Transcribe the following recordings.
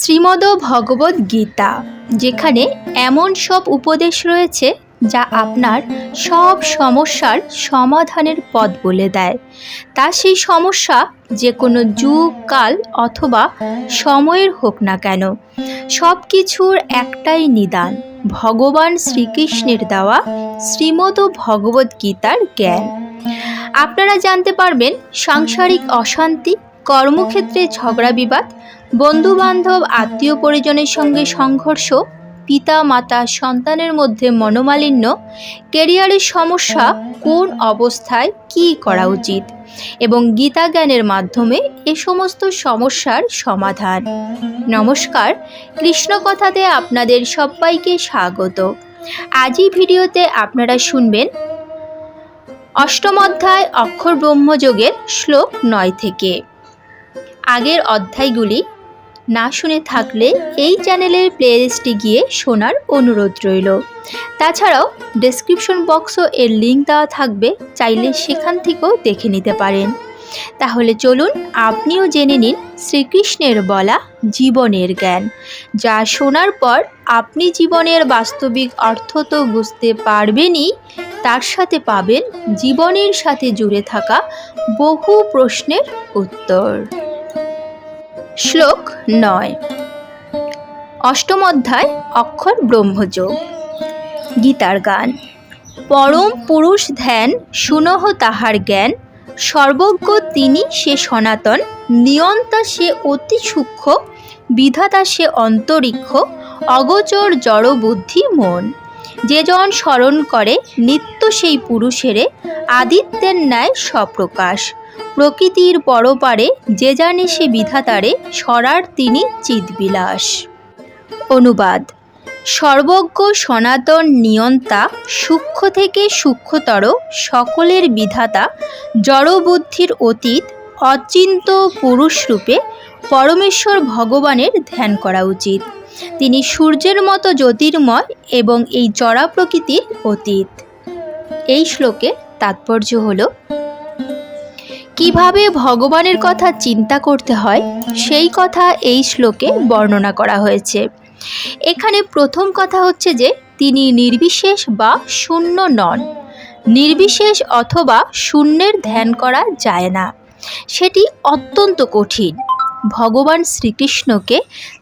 শ্রীমদ ভগবদ গীতা, যেখানে এমন সব উপদেশ রয়েছে যা আপনার সব সমস্যার সমাধানের পথ বলে দেয়। তা সেই সমস্যা যে কোনো যুগ, কাল অথবা সময়ের হোক না কেন, সব কিছুর একটাই নিদান, ভগবান শ্রীকৃষ্ণের দেওয়া শ্রীমদ ভগবদ গীতার জ্ঞান। আপনারা জানতে পারবেন সাংসারিক অশান্তি, কর্মক্ষেত্রে ঝগড়া বিবাদ বন্ধুবান্ধব, আত্মীয় পরিজনের সঙ্গে সংঘর্ষ, পিতা, মাতা, সন্তানের মধ্যে মনোমালিন্য কেরিয়ারের সমস্যা, কোন অবস্থায় কী করা উচিত এবং গীতা জ্ঞানের মাধ্যমে এ সমস্ত সমস্যার সমাধান। নমস্কার কৃষ্ণ কথাতে আপনাদের সবাইকে স্বাগত। আজই ভিডিওতে আপনারা শুনবেন অষ্টম অধ্যায় অক্ষর ব্রহ্মযোগের শ্লোক নয় থেকে। আগের অধ্যায়গুলি না শুনে থাকলে এই চ্যানেলের প্লেলিস্টে গিয়ে শোনার অনুরোধ রইল। তাছাড়াও ডেসক্রিপশন বক্সও এর লিঙ্ক দেওয়া থাকবে, চাইলে সেখান থেকেও দেখে নিতে পারেন। তাহলে চলুন আপনিও জেনে নিন শ্রীকৃষ্ণের বলা জীবনের জ্ঞান, যা শোনার পর আপনি জীবনের বাস্তবিক অর্থ তো বুঝতে পারবেনই, তার সাথে পাবেন জীবনের সাথে জুড়ে থাকা বহু প্রশ্নের উত্তর। শ্লোক নয়। অষ্টম অধ্যায়, অক্ষর ব্রহ্মযোগ। গীতার গান। পরম পুরুষ ধ্যান, সুনহ তাহার জ্ঞান। সর্বজ্ঞ তিনি সে সনাতন, নিয়ন্তা সে অতি সূক্ষ্ম, বিধাতা সে অন্তরিক্ষ, অগোচর জড়বুদ্ধি মন। যে জন স্মরণ করে নিত্য সেই পুরুষেরে, আদিত্যের ন্যায় স্বপ্রকাশ। প্রকৃতির পরপারে যে জানে সে বিধাতারে সরার তিনি চিৎবিলাস। অনুবাদ, সর্বজ্ঞ সনাতন নিয়ন্তা সূক্ষ্ম থেকে সূক্ষ্মতর সকলের বিধাতা জড়বুদ্ধির অতীত অচিন্ত পুরুষরূপে পরমেশ্বর ভগবানের ধ্যান করা উচিত। তিনি সূর্যের মতো জ্যোতির্ময় এবং এই জড়া প্রকৃতির অতীত। এই শ্লোকের তাৎপর্য হলো কীভাবে ভগবানের কথা চিন্তা করতে হয়, সেই কথা এই শ্লোকে বর্ণনা করা হয়েছে। এখানে প্রথম কথা হচ্ছে যে, তিনি নির্বিশেষ বা শূন্য নন। নির্বিশেষ অথবা শূন্যের ধ্যান করা যায় না। সেটি অত্যন্ত কঠিন। ভগবান শ্রীকৃষ্ণকে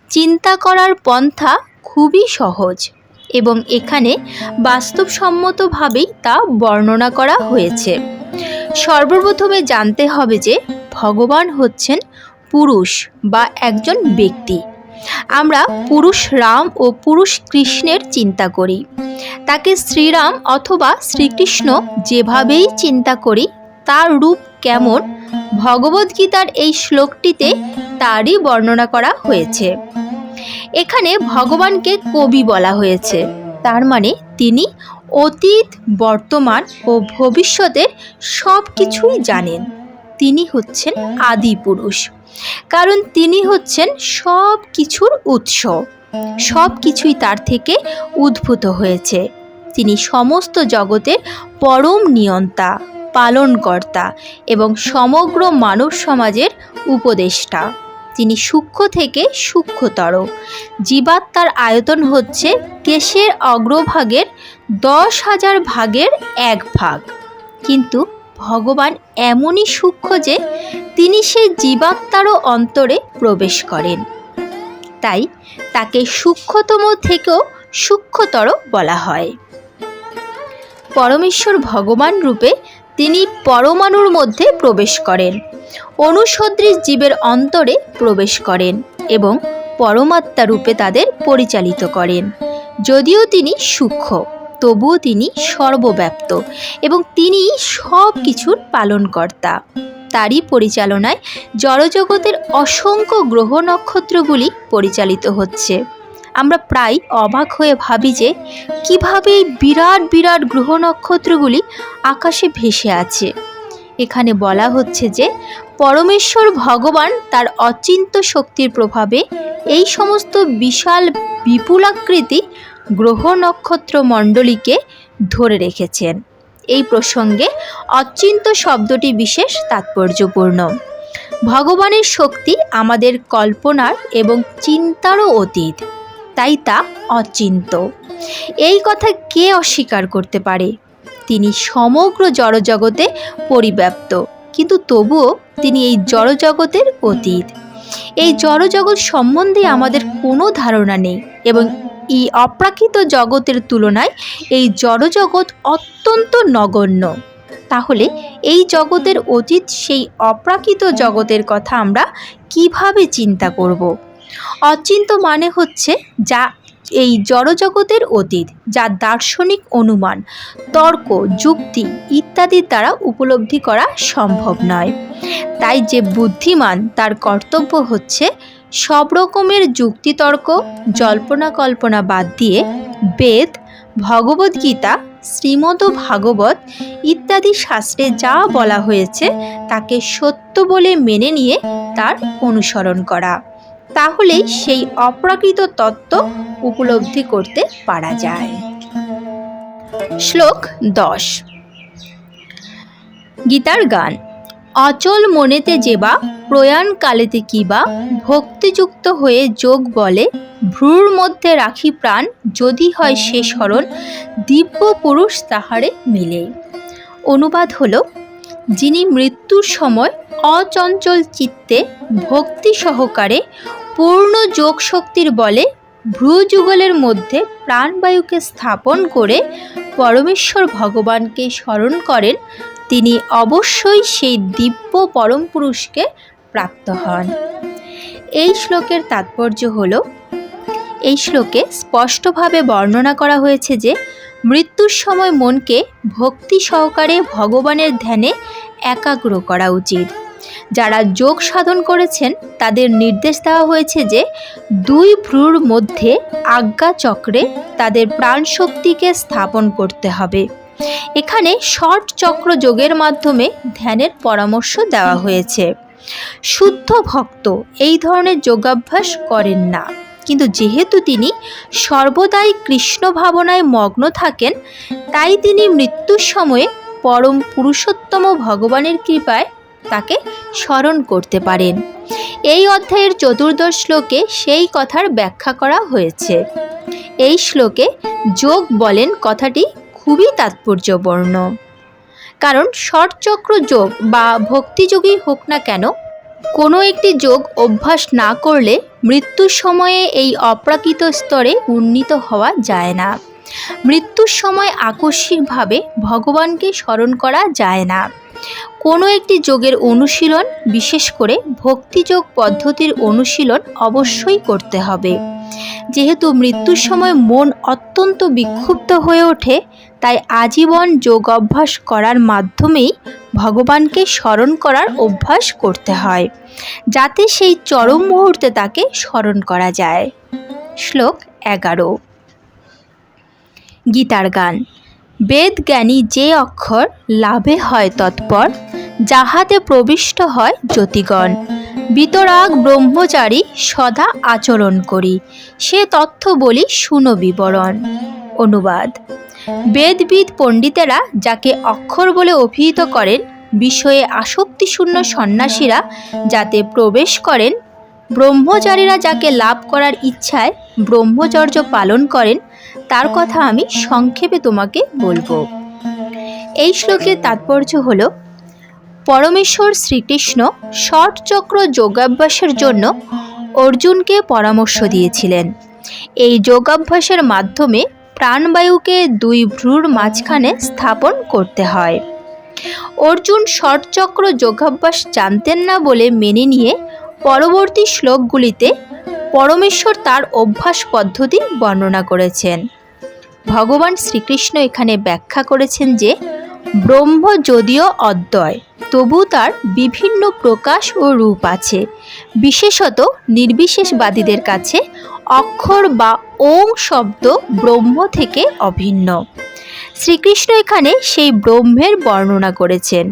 চিন্তা করার পন্থা খুবই সহজ এবং এখানে বাস্তবসম্মতভাবেই তা বর্ণনা করা হয়েছে। সর্বপ্রথমে জানতে হবে যে ভগবান হচ্ছেন পুরুষ বা একজন ব্যক্তি। আমরা পুরুষ রাম ও পুরুষ কৃষ্ণের চিন্তা করি। তাকে শ্রীরাম অথবা শ্রীকৃষ্ণ যেভাবেই চিন্তা করি, তার রূপ কেমন ভগবদ্গীতার এই শ্লোকটিতে তারই বর্ণনা করা হয়েছে। এখানে ভগবানকে কবি বলা হয়েছে। তার মানে তিনি অতীত, বর্তমান ও ভবিষ্যতের সব কিছুই জানেন। তিনি হচ্ছেন আদি পুরুষ। কারণ তিনি হচ্ছেন সব কিছুর উৎস। সব কিছুই তার থেকে উদ্ভূত হয়েছে। তিনি সমস্ত জগতের পরম নিয়ন্তা, পালনকর্তা এবং সমগ্র মানব সমাজের উপদেষ্টা। তিনি সূক্ষ্ম থেকে সূক্ষ্মতর। জীবাত্মার আয়তন হচ্ছে কেশের অগ্রভাগের দশ হাজার ভাগের এক ভাগ। কিন্তু ভগবান এমনই সূক্ষ্ম যে তিনি সেই জীবাত্মারও অন্তরে প্রবেশ করেন। তাই তাকে সূক্ষ্মতম থেকেও সূক্ষ্মতর বলা হয়। পরমেশ্বর ভগবান রূপে তিনি পরমাণুর মধ্যে প্রবেশ করেন। অনুসদৃশ জীবের অন্তরে প্রবেশ করেন এবং পরমাত্মা রূপে তাদের পরিচালিত করেন। যদিও তিনি সূক্ষ্ম, তবুও তিনি সর্বব্যাপ্ত এবং তিনি সব কিছুর পালনকর্তা। তারই পরিচালনায় জড়জগতের অসংখ্য গ্রহ নক্ষত্রগুলি পরিচালিত হচ্ছে। আমরা প্রায় অবাক হয়ে ভাবি যে, কীভাবে বিরাট বিরাট গ্রহ নক্ষত্রগুলি আকাশে ভেসে আছে? এখানে বলা হচ্ছে যে, পরমেশ্বর ভগবান তার অচিন্ত শক্তির প্রভাবে এই সমস্ত বিশাল বিপুলাকৃতি গ্রহ নক্ষত্র মণ্ডলীকে ধরে রেখেছেন। এই প্রসঙ্গে অচিন্ত শব্দটি বিশেষ তাৎপর্যপূর্ণ। ভগবানের শক্তি আমাদের কল্পনার এবং চিন্তারও অতীত, তাই তা অচিন্ত। এই কথা কে অস্বীকার করতে পারে? তিনি সমগ্র জড়জগতে পরিব্যাপ্ত। কিন্তু তবুও তিনি এই জড়জগতের অতীত। এই জড়জগৎ সম্বন্ধে আমাদের কোনো ধারণা নেই এবং এই অপ্রাকৃত জগতের তুলনায় এই জড়জগৎ অত্যন্ত নগণ্য। তাহলে এই জগতের অতীত সেই অপ্রাকৃত জগতের কথা আমরা কীভাবে চিন্তা করব? অচিন্ত মানে হচ্ছে যা এই জড়জগতের অতীত যা দার্শনিক অনুমান, তর্ক, যুক্তি ইত্যাদির দ্বারা উপলব্ধি করা সম্ভব নয়। তাই যে বুদ্ধিমান, তার কর্তব্য হচ্ছে সব রকমের যুক্তিতর্ক জল্পনা কল্পনা বাদ দিয়ে বেদ ভগবদ্গীতা শ্রীমদ ভাগবত ইত্যাদি শাস্ত্রে যা বলা হয়েছে, তাকে সত্য বলে মেনে নিয়ে তার অনুসরণ করা। তাহলেই সেই অপ্রাকৃত তত্ত্ব উপলব্ধি করতে পারা যায়। শ্লোক দশ। গীতার গান, অচল মনেতে যেবা প্রয়াণ কালেতে কিবা ভক্তিযুক্ত হয়ে যোগ বলে, ভ্রুর মধ্যে রাখি প্রাণ, যদি হয় সে স্মরণ, দিব্য পুরুষ তাহারে মিলে। অনুবাদ হল, যিনি মৃত্যুর সময় অচঞ্চল চিত্তে ভক্তি সহকারে পূর্ণ যোগ শক্তির বলে ভ্রুযুগলের মধ্যে প্রাণবায়ুকে স্থাপন করে পরমেশ্বর ভগবানকে স্মরণ করেন, তিনি অবশ্যই সেই দিব্য পরম পুরুষকে প্রাপ্ত হন। এই শ্লোকের তাৎপর্য হল, এই শ্লোকে স্পষ্টভাবে বর্ণনা করা হয়েছে যে, মৃত্যুর সময় মনকে ভক্তি সহকারে ভগবানের ধ্যানে একাগ্র করা উচিত। যারা যোগ সাধন করেছেন, তাদের নির্দেশ দেওয়া হয়েছে যে দুই ভ্রুর মধ্যে আজ্ঞা চক্রে তাদের প্রাণশক্তিকে স্থাপন করতে হবে। এখানে শর্ট চক্র যোগের মাধ্যমে ধ্যানের পরামর্শ দেওয়া হয়েছে। শুদ্ধ ভক্ত এই ধরনের যোগাভ্যাস করেন না। কিন্তু যেহেতু তিনি সর্বদাই কৃষ্ণ ভাবনায় মগ্ন থাকেন, তাই তিনি মৃত্যুর সময়ে পরম পুরুষোত্তম ভগবানের কৃপায় তাকে স্মরণ করতে পারেন। এই অধ্যায়ের চতুর্দশ শ্লোকে সেই কথার ব্যাখ্যা করা হয়েছে। এই শ্লোকে যোগ বলেন কথাটি খুবই তাৎপর্যপূর্ণ। কারণ ষটচক্র যোগ বা ভক্তিযোগী হোক না কেন, কোনো একটি যোগ অভ্যাস না করলে মৃত্যুর সময়ে এই অপ্রাকৃত স্তরে উন্নীত হওয়া যায় না। মৃত্যুর সময় আকস্মিকভাবে ভগবানকে স্মরণ করা যায় না। কোনো একটি যোগের অনুশীলন, বিশেষ করে ভক্তিযোগ পদ্ধতির অনুশীলন অবশ্যই করতে হবে। যেহেতু মৃত্যুর সময় মন অত্যন্ত বিক্ষুব্ধ হয়ে ওঠে, তাই আজীবন যোগ অভ্যাস করার মাধ্যমেই ভগবানকে স্মরণ করার অভ্যাস করতে হয়, যাতে সেই চরম মুহূর্তে তাকে স্মরণ করা যায়। শ্লোক এগারো। গীতার গান। বেদ জ্ঞানী যে অক্ষর লাভে হয় তৎপর, যাহাতে প্রবিষ্ট হয় জ্যোতিগণ। বিতরাগ ব্রহ্মচারী সদা আচরণ করি, সে তথ্য বলি শুনো বিবরণ। অনুবাদ। বেদবিদ পণ্ডিতেরা যাকে অক্ষর বলে অভিহিত করেন, বিষয়ে আসক্তিশূন্য সন্ন্যাসীরা যাতে প্রবেশ করেন, ব্রহ্মচারীরা যাকে লাভ করার ইচ্ছায় ব্রহ্মচর্য পালন করেন, তার কথা আমি সংক্ষেপে তোমাকে বলব। এই শ্লোকের তাৎপর্য হল, পরমেশ্বর শ্রীকৃষ্ণ চক্র যোগাভ্যাসের জন্য অর্জুনকে পরামর্শ দিয়েছিলেন। এই যোগাভ্যাসের মাধ্যমে প্রাণবায়ুকে দুই ভ্রুর মাঝখানে স্থাপন করতে হয়। অর্জুন ষটচক্র যোগাভ্যাস জানতেন না বলে মেনে নিয়ে পরবর্তী শ্লোকগুলিতে পরমেশ্বর তার অভ্যাস পদ্ধতি বর্ণনা করেছেন। ভগবান শ্রীকৃষ্ণ এখানে ব্যাখ্যা করেছেন যে, ব্রহ্ম যদিও অদ্বয়, তবু তার বিভিন্ন প্রকাশ ও রূপ আছে। বিশেষত নির্বিশেষবাদীদের কাছে অক্ষর বা ওং শব্দ ব্রহ্ম থেকে অভিন্ন। শ্রীকৃষ্ণ এখানে সেই ব্রহ্মের বর্ণনা করেছেন,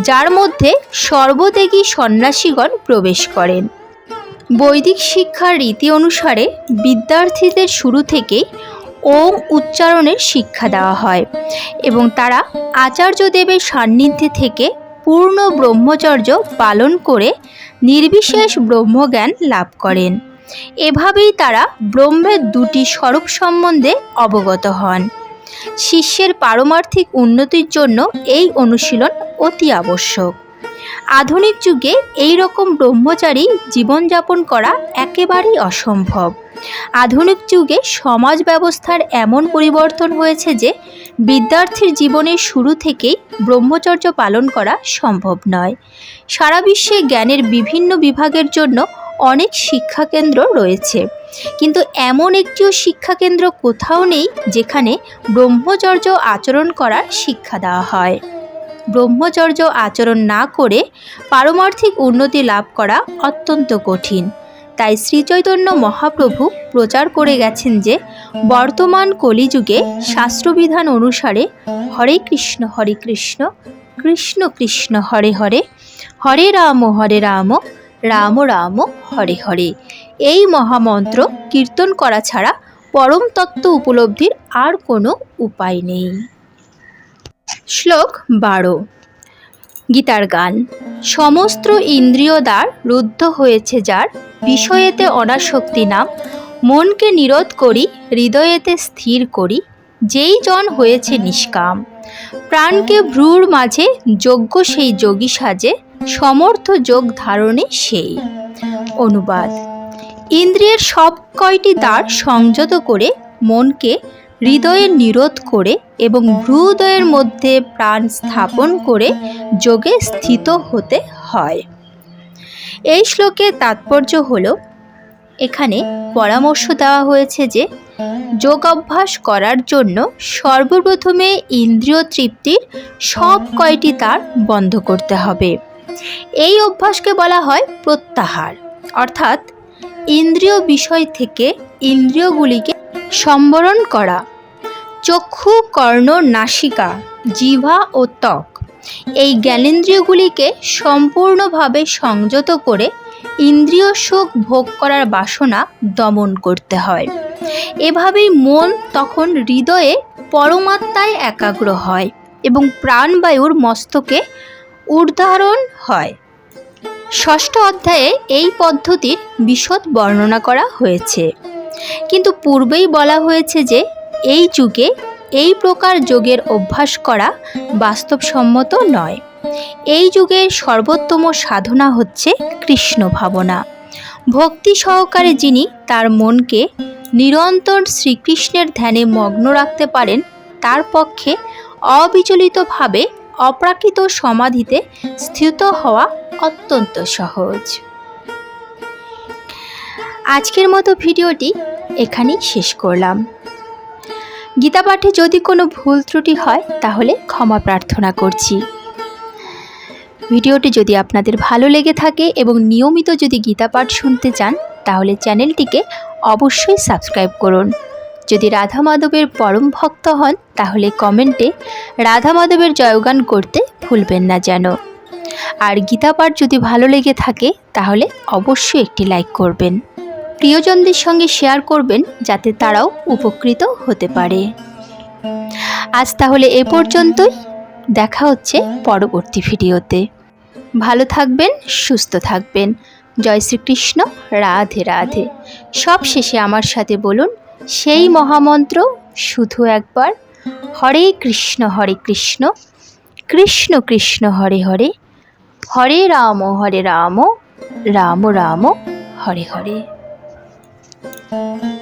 যার মধ্যে সর্বত্যাগী সন্ন্যাসীগণ প্রবেশ করেন। বৈদিক শিক্ষার রীতি অনুসারে বিদ্যার্থীদের শুরু থেকেই ওং উচ্চারণের শিক্ষা দেওয়া হয় এবং তারা আচার্যদেবের সান্নিধ্যে থেকে পূর্ণ ব্রহ্মচর্য পালন করে নির্বিশেষ ব্রহ্মজ্ঞান লাভ করেন। এভাবেই তারা ব্রহ্মের দুটি স্বরূপ সম্বন্ধে অবগত হন। শিষ্যের পারমার্থিক উন্নতির জন্য এই অনুশীলন অতি আবশ্যক। আধুনিক যুগে এই রকম ব্রহ্মচারী জীবনযাপন করা একেবারেই অসম্ভব। আধুনিক যুগে সমাজ ব্যবস্থার এমন পরিবর্তন হয়েছে যে, বিদ্যার্থীর জীবনের শুরু থেকেই ব্রহ্মচর্য পালন করা সম্ভব নয়। সারা বিশ্বে জ্ঞানের বিভিন্ন বিভাগের জন্য অনেক শিক্ষাকেন্দ্র রয়েছে। কিন্তু এমন একটিও শিক্ষাকেন্দ্র কোথাও নেই যেখানে ব্রহ্মচর্য আচরণ করার শিক্ষা দেওয়া হয়। ব্রহ্মচর্য আচরণ না করে পারমার্থিক উন্নতি লাভ করা অত্যন্ত কঠিন। তাই শ্রীচৈতন্য মহাপ্রভু প্রচার করে গেছেন যে, বর্তমান কলিযুগে শাস্ত্রবিধান অনুসারে হরে কৃষ্ণ হরে কৃষ্ণ কৃষ্ণ কৃষ্ণ, হরে হরে হরে রাম হরে রাম রাম রাম, হরে হরে। এই মহামন্ত্র কীর্তন করা ছাড়া পরম তত্ত্ব উপলব্ধির আর কোনো উপায় নেই। শ্লোক বারো। গীতার গান। সমস্ত ইন্দ্রিয় দ্বার রুদ্ধ হয়েছে যার বিষয়েতে অনাসক্তি নাম। মনকে নিরোধ করি, হৃদয়েতে স্থির করি, যেই জন হয়েছে নিষ্কাম। প্রাণকে ভ্রুর মাঝে যোগ্য সেই যোগী সাজে, সমর্থ যোগ ধারণে সেই। অনুবাদ। ইন্দ্রিয়ের সব কয়টি দ্বার সংযত করে মনকে হৃদয়ের নিরোধ করে এবং ভ্রুদয়ের মধ্যে প্রাণ স্থাপন করে যোগে স্থিত হতে হয়। এই শ্লোকের তাৎপর্য হল, এখানে পরামর্শ দেওয়া হয়েছে যে, যোগ অভ্যাস করার জন্য সর্বপ্রথমে ইন্দ্রিয় তৃপ্তির সব কয়টি তার বন্ধ করতে হবে। এই অভ্যাসকে বলা হয় প্রত্যাহার। অর্থাৎ, ইন্দ্রিয় বিষয় থেকে ইন্দ্রিয়গুলিকে সম্বরণ করা। চক্ষু, কর্ণ, নাসিকা জিভা ও ত্বক। এই জ্ঞানেন্দ্রিয়গুলিকে সম্পূর্ণভাবে সংযত করে ইন্দ্রিয় সুখ ভোগ করার বাসনা দমন করতে হয়। এভাবেই মন তখন হৃদয়ে পরমাত্মায় একাগ্র হয় এবং প্রাণবায়ুর মস্তকে উদ্ধারণ হয়। ষষ্ঠ অধ্যায়ে এই পদ্ধতির বিশদ বর্ণনা করা হয়েছে। কিন্তু পূর্বেই বলা হয়েছে যে এই যুগে এই প্রকার যোগের অভ্যাস করা বাস্তবসম্মত নয়। এই যুগের সর্বোত্তম সাধনা হচ্ছে কৃষ্ণ ভাবনা। ভক্তি সহকারে যিনি তার মনকে নিরন্তর শ্রীকৃষ্ণের ধ্যানে মগ্ন রাখতে পারেন, তার পক্ষে অবিচলিতভাবে অপ্রাকৃত সমাধিতে স্থিত হওয়া অত্যন্ত সহজ। আজকের মতো ভিডিওটি এখানেই শেষ করলাম। গীতা পাঠে যদি কোনো ভুল ত্রুটি হয়, তাহলে ক্ষমা প্রার্থনা করছি। ভিডিওটি যদি আপনাদের ভালো লেগে থাকে এবং নিয়মিত যদি গীতা পাঠ শুনতে চান, তাহলে চ্যানেলটিকে অবশ্যই সাবস্ক্রাইব করুন। যদি রাধা মাধবের পরম ভক্ত হন, তাহলে কমেন্টে রাধা মাধবের জয়গান করতে ভুলবেন না যেন। আর গীতা পাঠ যদি ভালো লেগে থাকে, তাহলে অবশ্যই একটি লাইক করবেন। প্রিয়জনদের সঙ্গে শেয়ার করবেন যাতে তারাও উপকৃত হতে পারে। আজ তাহলে এ পর্যন্তই। দেখা হচ্ছে পরবর্তী ভিডিওতে। ভালো থাকবেন, সুস্থ থাকবেন। জয় শ্রীকৃষ্ণ, রাধে রাধে। সব শেষে আমার সাথে বলুন, সেই মহামন্ত্র শুধু একবার, হরে কৃষ্ণ হরে কৃষ্ণ। কৃষ্ণ কৃষ্ণ, হরে হরে। হরে রাম হরে রাম। রাম রাম, হরে হরে। thank you.